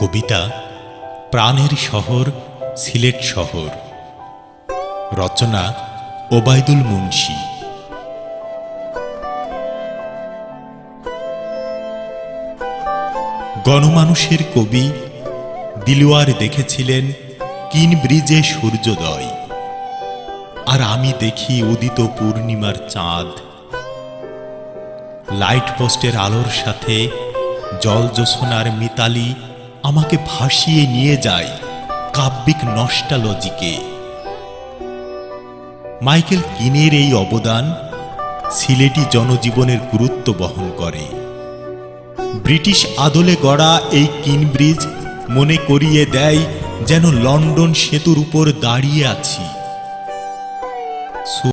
কবিতা প্রাণের শহর, সিলেট শহর। রচনা ওবায়দুল মুন্সি। গণমানুষের কবি দিলওয়ার দেখেছিলেন, কিন ব্রিজে সূর্যোদয়? আর আমি দেখি উদিত পূর্ণিমার চাঁদ। লাইট পোস্টের আলোর সাথে জল জোছনার মিতালি আমাকে ভাসিয়ে নিয়ে যায় কাব্যিক নষ্টালজিকে। মাইকেল কিনের এই অবদান সিলেটি জনজীবনের গুরুত্ব বহন করে। ব্রিটিশ আদলে গড়া এই কিনব্রিজ মনে করিয়ে দেয় যেন লন্ডন সেতুর উপর দাঁড়িয়ে আছি।